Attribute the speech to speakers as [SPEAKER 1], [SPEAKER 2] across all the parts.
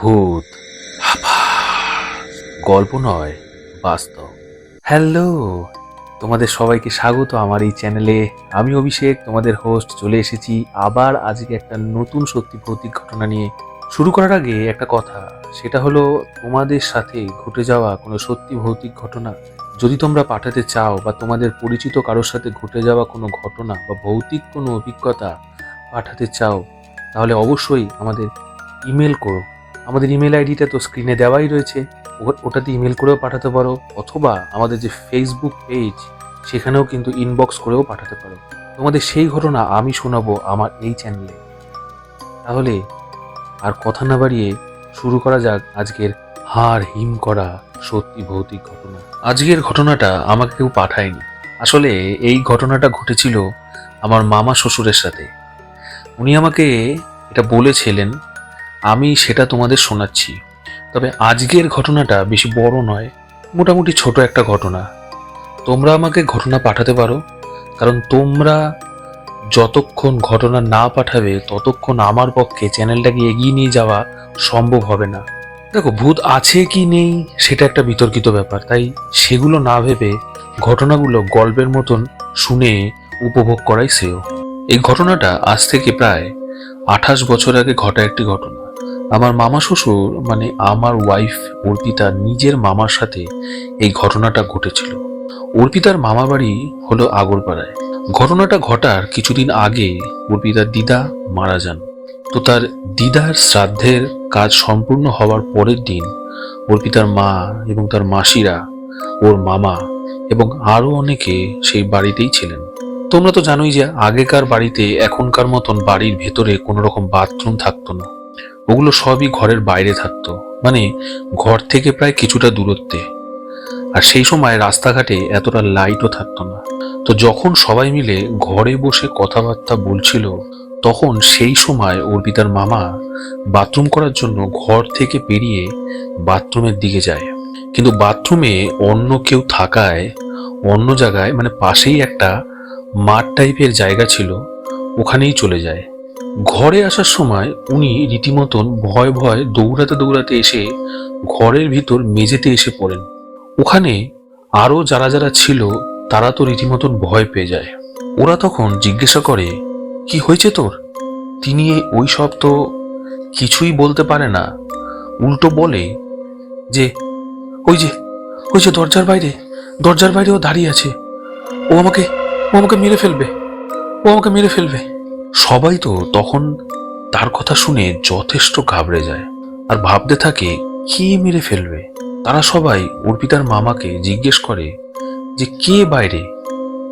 [SPEAKER 1] ভূত। গল্প নয়, বাস্তব। হ্যালো, তোমাদের সবাইকে স্বাগত আমার এই চ্যানেলে। আমি অভিষেক, তোমাদের হোস্ট চলে এসেছি আবার আজকে একটা নতুন সত্যি ভৌতিক ঘটনা নিয়ে। শুরু করার আগে একটা কথা, সেটা হলো তোমাদের সাথে ঘটে যাওয়া কোনো সত্যি ভৌতিক ঘটনা? যদি তোমরা পাঠাতে চাও বা তোমাদের পরিচিত কারোর সাথে ঘটে যাওয়া কোনো ঘটনা বা ভৌতিক কোনো অভিজ্ঞতা পাঠাতে চাও, তাহলে অবশ্যই আমাদের ইমেল করো। আমাদের ইমেল আইডিটা তো স্ক্রিনে দেওয়াই রয়েছে। ওটাতে ইমেল করেও পাঠাতে পারো, অথবা আমাদের যে ফেসবুক পেজ সেখানেও কিন্তু ইনবক্স করেও পাঠাতে পারো। তোমাদের সেই ঘটনা আমি শোনাবো আমার এই চ্যানেলে তাহলে আর কথা না বাড়িয়ে শুরু করা যাক আজকের হার হিম করা সত্যি ভৌতিক ঘটনা। আজকের ঘটনাটা আমাকে কেউ পাঠায়নি। আসলে এই ঘটনাটা ঘটেছিল আমার মামা শ্বশুরের সাথে। উনি আমাকে এটা বলেছিলেন আমি সেটা তোমাদের শোনাচ্ছি। তবে আজকের ঘটনাটা বেশি বড় নয়, মোটামুটি ছোট একটা ঘটনা। তোমরা আমাকে ঘটনা পাঠাতে পারো, কারণ তোমরা যতক্ষণ ঘটনা না পাঠাবে, ততক্ষণ আমার পক্ষে চ্যানেলটাকে এগিয়ে নিয়ে যাওয়া সম্ভব হবে না। দেখো, ভূত আছে কি নেই, সেটা একটা বিতর্কিত ব্যাপার। তাই সেগুলো না ভেবে ঘটনাগুলো গল্পের মতন শুনে উপভোগ করাই শ্রেয়। এই ঘটনাটা আজ থেকে প্রায় আঠাশ বছর আগে ঘটা একটি ঘটনা। আমার মামা শ্বশুর মানে আমার ওয়াইফ অর্পিতা নিজের মামার সাথে এই ঘটনাটা ঘটেছিল। অর্পিতার মামা বাড়ি হলো আগরপাড়ায়। ঘটনাটা ঘটার কিছুদিন আগে অর্পিতার দিদা মারা যান। তো তার দিদার শ্রাদ্ধের কাজ সম্পূর্ণ হওয়ার পরের দিন অর্পিতার মা এবং তার মাসিরা, ওর মামা এবং আরও অনেকে সেই বাড়িতেই ছিলেন। তোমরা তো জানোই যে আগেকার বাড়িতে এখনকার মতন বাড়ির ভেতরে কোনো রকম বাথরুম থাকতো না। ওগুলো সবই ঘরের বাইরে থাকতো। মানে ঘর থেকে প্রায় কিছুটা দূরত্বে। আর সেই সময় রাস্তাঘাটে এতটা লাইটও থাকতো না। তো যখন সবাই মিলে ঘরে বসে কথাবার্তা বলছিল, তখন সেই সময় অর্পিতার মামা বাথরুম করার জন্য ঘর থেকে পেরিয়ে বাথরুমের দিকে যায়। কিন্তু বাথরুমে অন্য কেউ থাকায়, অন্য জায়গায় মানে পাশেই একটা মাঠ টাইপের জায়গা ছিল, ওখানেই চলে যায়। ঘরে আসার সময় উনি রীতিমতন ভয় ভয় দৌড়াতে দৌড়াতে এসে ঘরের ভিতর মেঝেতে এসে পড়েন। ওখানে আরও যারা যারা ছিল, তারা তো রীতিমতন ভয় পেয়ে যায়। ওরা তখন জিজ্ঞাসা করে, কি হয়েছে তোর? তিনি ওই সব তো কিছুই বলতে পারে না। উল্টো বলে যে, ওই যে ওই যে দরজার বাইরে দরজার বাইরে ও দাঁড়িয়ে আছে। ও আমাকে ও আমাকে মেরে ফেলবে। ও আমাকে মেরে ফেলবে। সবাই তো তখন তার কথা শুনে যথেষ্ট ঘাবড়ে যায় আর ভাবতে থাকে, কে মেরে ফেলবে? তারা সবাই অর্পিতার মামাকে জিজ্ঞেস করে, যে কে বাইরে?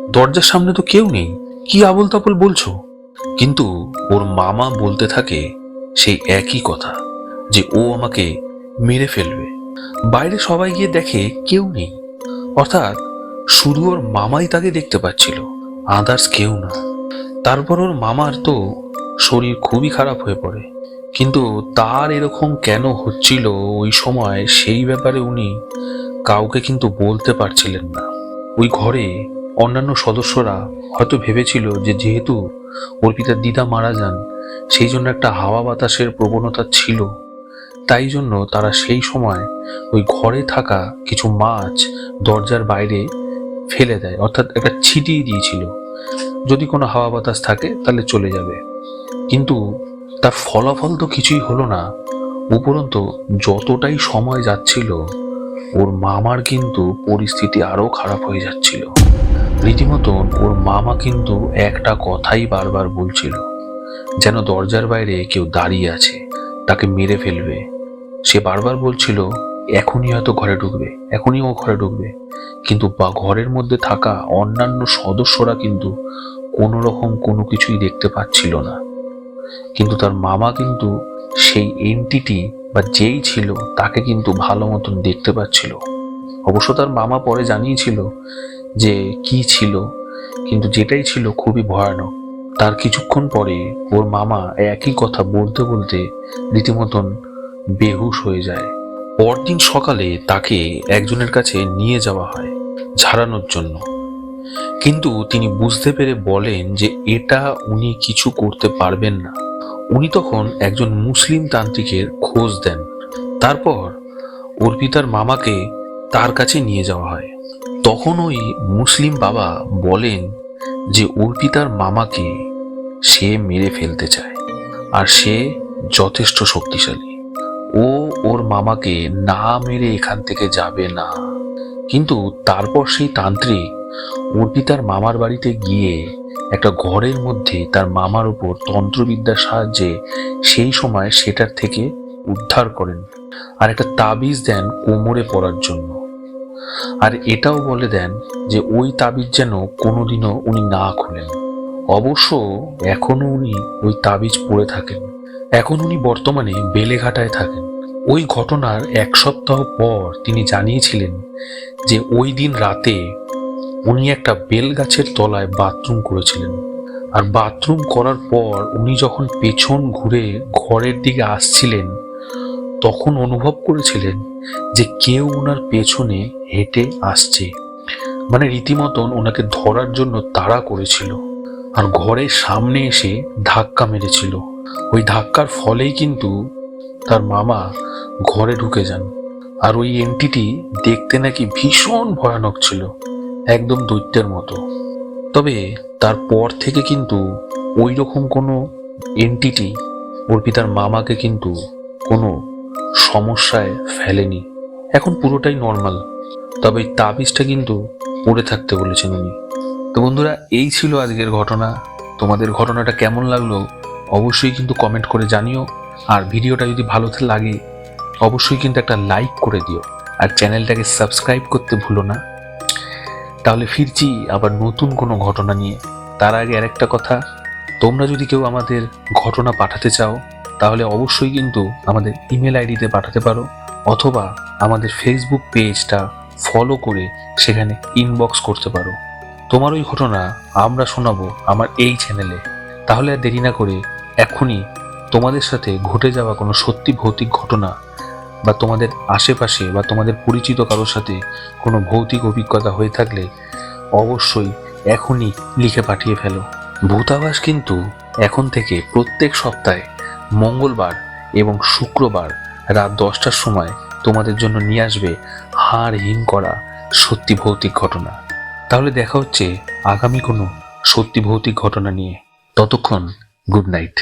[SPEAKER 1] দরজার সামনে তো কেউ নেই, কি আবল তাবল বলছো? কিন্তু ওর মামা বলতে থাকে, সেই একই কথা, যে ও আমাকে মেরে ফেলবে। বাইরে সবাই গিয়ে দেখে কেউ নেই। অর্থাৎ শুধু ওর মামাই তাকে দেখতে পাচ্ছিল আদার্স কেউ না। তারপর ওর মামার তো শরীর খুবই খারাপ হয়ে পড়ে। কিন্তু তার এরকম কেন হচ্ছিল ওই সময়, সেই ব্যাপারে উনি কাউকে কিন্তু বলতে পারছিলেন না। ওই ঘরে অন্যান্য সদস্যরা হয়তো ভেবেছিল যে যেহেতু অর্পিতার দিদা মারা যান, সেই জন্য একটা হাওয়া বাতাসের প্রবণতা ছিল। তাই জন্য তারা সেই সময় ওই ঘরে থাকা কিছু মাছ দরজার বাইরে ফেলে দেয়, অর্থাৎ একটা ছিটিয়ে দিয়েছিল। যদি কোনো হাওয়া বাতাস থাকে, তাহলে চলে যাবে। কিন্তু তার ফলাফল তো কিছুই হলো না। উপরন্ত যতটাই সময় যাচ্ছিল, ওর মামার কিন্তু পরিস্থিতি আরও খারাপ হয়ে যাচ্ছিল। রীতিমতন ওর মামা কিন্তু একটা কথাই বারবার বলছিল, যেন দরজার বাইরে কেউ দাঁড়িয়ে আছে, তাকে মেরে ফেলবে। সে বারবার বলছিল এখনই হয়তো ঘরে ঢুকবে, এখনই ও ঘরে ঢুকবে। কিন্তু বা ঘরের মধ্যে থাকা অন্যান্য সদস্যরা কিন্তু কোনো রকম কোনো কিছুই দেখতে পাচ্ছিল না। কিন্তু তার মামা কিন্তু সেই এন্টিটি বা যেই ছিল তাকে কিন্তু ভালো মতন দেখতে পাচ্ছিল। অবশ্য তার মামা পরে জানিয়েছিল যে কি ছিল, কিন্তু যেটাই ছিল খুবই ভয়ানক। তার কিছুক্ষণ পরে ওর মামা একই কথা বলতে বলতে রীতিমতন বেহুশ হয়ে যায়। পরদিন সকালে তাকে একজনের কাছে নিয়ে যাওয়া হয় ঝাড়ানোর জন্য। কিন্তু তিনি বুঝতে পেরে বলেন যে এটা উনি কিছু করতে পারবেন না। উনি তখন একজন মুসলিম তান্ত্রিকের খোঁজ দেন। তারপর অর্পিতার মামাকে তার কাছে নিয়ে যাওয়া হয়। তখন ওই মুসলিম বাবা বলেন যে অর্পিতার মামাকে সে মেরে ফেলতে চায়, আর সে যথেষ্ট শক্তিশালী। ও ওর মামাকে না মেরে এখান থেকে যাবে না। কিন্তু তারপর সেই তান্ত্রিক অর্পিতার মামার বাড়িতে গিয়ে একটা ঘরের মধ্যে তার মামার উপর তন্ত্রবিদ্যার সাহায্যে সেই সময় সেটার থেকে উদ্ধার করেন আর একটা তাবিজ দেন কোমরে পড়ার জন্য। আর এটাও বলে দেন যে ওই তাবিজ যেন কোনোদিনও উনি না খুলেন। অবশ্য এখনও উনি ওই তাবিজ পড়ে থাকেন। এখন উনি বর্তমানে বেলেঘাটায় থাকেন। ওই ঘটনার এক সপ্তাহ পর তিনি জানিয়েছিলেন যে ওই দিন রাতে উনি একটা বেল গাছের তলায় বাথরুম করেছিলেন। আর বাথরুম করার পর উনি যখন পেছন ঘুরে ঘরের দিকে আসছিলেন, তখন অনুভব করেছিলেন যে কেউ ওনার পেছনে হেঁটে আসছে। মানে রীতিমতন ওনাকে ধরার জন্য তাড়া করেছিল। আর ঘরের সামনে এসে ধাক্কা মেরেছিল। ওই ধাক্কার ফলেই কিন্তু তার মামা ঘরে ঢুকে যান। আর ওই এন্টিটি দেখতে নাকি ভীষণ ভয়ানক ছিল, একদম দৈত্যের মতো। তবে তারপর থেকে কিন্তু ওই রকম কোনো এন্টিটি ওর পিতার মামাকে কিন্তু কোনো সমস্যায় ফেলেনি। এখন পুরোটাই নর্মাল তবে তাবিজটা কিন্তু পড়ে থাকতে বলেছেন উনি। তো বন্ধুরা, এই ছিল আজকের ঘটনা। তোমাদের ঘটনাটা কেমন লাগল অবশ্যই কিন্তু কমেন্ট করে জানিও। আর ভিডিওটা যদি ভালো লাগে, অবশ্যই কিন্তু একটা লাইক করে দিও। আর চ্যানেলটাকে সাবস্ক্রাইব করতে ভুলো না। তাহলে ফিরছি আবার নতুন কোনো ঘটনা নিয়ে। তার আগে আরেকটা কথা, তোমরা যদি কেউ আমাদের ঘটনা পাঠাতে চাও, তাহলে অবশ্যই কিন্তু আমাদের ইমেল আইডিতে পাঠাতে পারো, অথবা আমাদের ফেসবুক পেজটা ফলো করে সেখানে ইনবক্স করতে পারো। তোমার ওই ঘটনা আমরা শোনাবো আমার এই চ্যানেলে তাহলে আর দেরি না করে এখনই তোমাদের সাথে ঘটে যাওয়া কোনো সত্যি ভৌতিক ঘটনা বা তোমাদের আশেপাশে বা তোমাদের পরিচিত কারোর সাথে কোনো ভৌতিক অভিজ্ঞতা হয়ে থাকলে অবশ্যই এখনই লিখে পাঠিয়ে ফেলো। ভূতাবাস কিন্তু এখন থেকে প্রত্যেক সপ্তাহে মঙ্গলবার এবং শুক্রবার রাত দশটার সময় তোমাদের জন্য নিয়ে আসবে হাড় হিম করা সত্যি ভৌতিক ঘটনা। তাহলে দেখা হচ্ছে আগামী কোনো সত্যি ভৌতিক ঘটনা নিয়ে। ততক্ষণ গুড নাইট